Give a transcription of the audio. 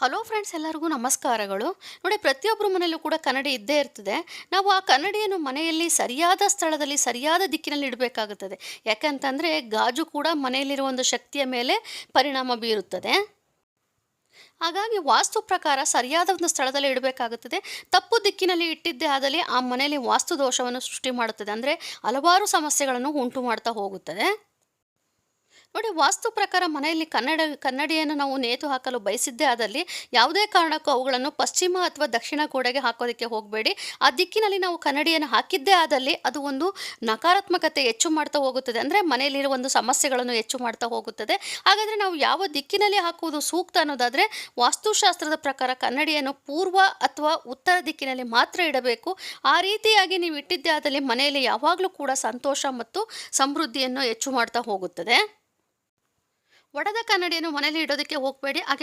Hello friends ಎಲ್ಲರಿಗೂ ನಮಸ್ಕಾರಗಳು. ನೋಡಿ ಪ್ರತಿಯೊಬ್ಬರ ಮನೆಯಲ್ಲೂ ಕೂಡ ಕನ್ನಡಿ ಇದ್ದೇ ಇರ್ತದೆ. ನಾವು ಆ ಕನ್ನಡಿಯನ್ನು ಮನೆಯಲ್ಲಿ ಸರಿಯಾದ ಸ್ಥಳದಲ್ಲಿ, ಸರಿಯಾದ ದಿಕ್ಕಿನಲ್ಲಿ ಇಡಬೇಕಾಗುತ್ತದೆ. ಯಾಕಂತಂದರೆ, ಗಾಜು ಕೂಡ ಮನೆಯಲ್ಲಿರುವ ಒಂದು ಶಕ್ತಿಯ ಮೇಲೆ ಪರಿಣಾಮ ಬೀರುತ್ತದೆ. ಹಾಗಾಗಿ ವಾಸ್ತು ಪ್ರಕಾರ ಸರಿಯಾದ ಒಂದು ಸ್ಥಳದಲ್ಲಿ ಇಡಬೇಕಾಗುತ್ತದೆ. ತಪ್ಪು ದಿಕ್ಕಿನಲ್ಲಿ ಇಟ್ಟಿದ್ದೇ ಆದಲ್ಲಿ ಆ ಮನೆಯಲ್ಲಿ ವಾಸ್ತು ದೋಷವನ್ನು ಸೃಷ್ಟಿ ಮಾಡುತ್ತದೆ. ಅಂದರೆ ಹಲವಾರು ಸಮಸ್ಯೆಗಳನ್ನು ಉಂಟು ಮಾಡ್ತಾ ಹೋಗುತ್ತದೆ. ನೋಡಿ, ವಾಸ್ತು ಪ್ರಕಾರ ಮನೆಯಲ್ಲಿ ಕನ್ನಡ, ಕನ್ನಡಿಯನ್ನು ನಾವು ನೇತು ಹಾಕಲು ಬಯಸಿದ್ದೇ ಆದಲ್ಲಿ ಯಾವುದೇ ಕಾರಣಕ್ಕೂ ಅವುಗಳನ್ನು ಪಶ್ಚಿಮ ಅಥವಾ ದಕ್ಷಿಣ ಗೋಡೆಗೆ ಹಾಕೋದಕ್ಕೆ ಹೋಗಬೇಡಿ. ಆ ದಿಕ್ಕಿನಲ್ಲಿ ನಾವು ಕನ್ನಡಿಯನ್ನು ಹಾಕಿದ್ದೇ ಆದಲ್ಲಿ ಅದು ಒಂದು ನಕಾರಾತ್ಮಕತೆ ಹೆಚ್ಚು ಮಾಡ್ತಾ ಹೋಗುತ್ತದೆ. ಅಂದರೆ ಮನೆಯಲ್ಲಿರುವ ಒಂದು ಸಮಸ್ಯೆಗಳನ್ನು ಹೆಚ್ಚು ಮಾಡ್ತಾ ಹೋಗುತ್ತದೆ. ಹಾಗಾದರೆ ನಾವು ಯಾವ ದಿಕ್ಕಿನಲ್ಲಿ ಹಾಕುವುದು ಸೂಕ್ತ ಅನ್ನೋದಾದರೆ ವಾಸ್ತುಶಾಸ್ತ್ರದ ಪ್ರಕಾರ ಕನ್ನಡಿಯನ್ನು ಪೂರ್ವ ಅಥವಾ ಉತ್ತರ ದಿಕ್ಕಿನಲ್ಲಿ ಮಾತ್ರ ಇಡಬೇಕು. ಆ ರೀತಿಯಾಗಿ ನೀವು ಇಟ್ಟಿದ್ದೇ ಆದಲ್ಲಿ ಮನೆಯಲ್ಲಿ ಯಾವಾಗಲೂ ಕೂಡ ಸಂತೋಷ ಮತ್ತು ಸಮೃದ್ಧಿಯನ್ನು ಹೆಚ್ಚು ಮಾಡ್ತಾ ಹೋಗುತ್ತದೆ. ಒಡೆದ ಕನ್ನಡಿಯನ್ನು ಮನೆಯಲ್ಲಿ ಇಡೋದಕ್ಕೆ ಹೋಗಬೇಡಿ. ಹಾಗೆ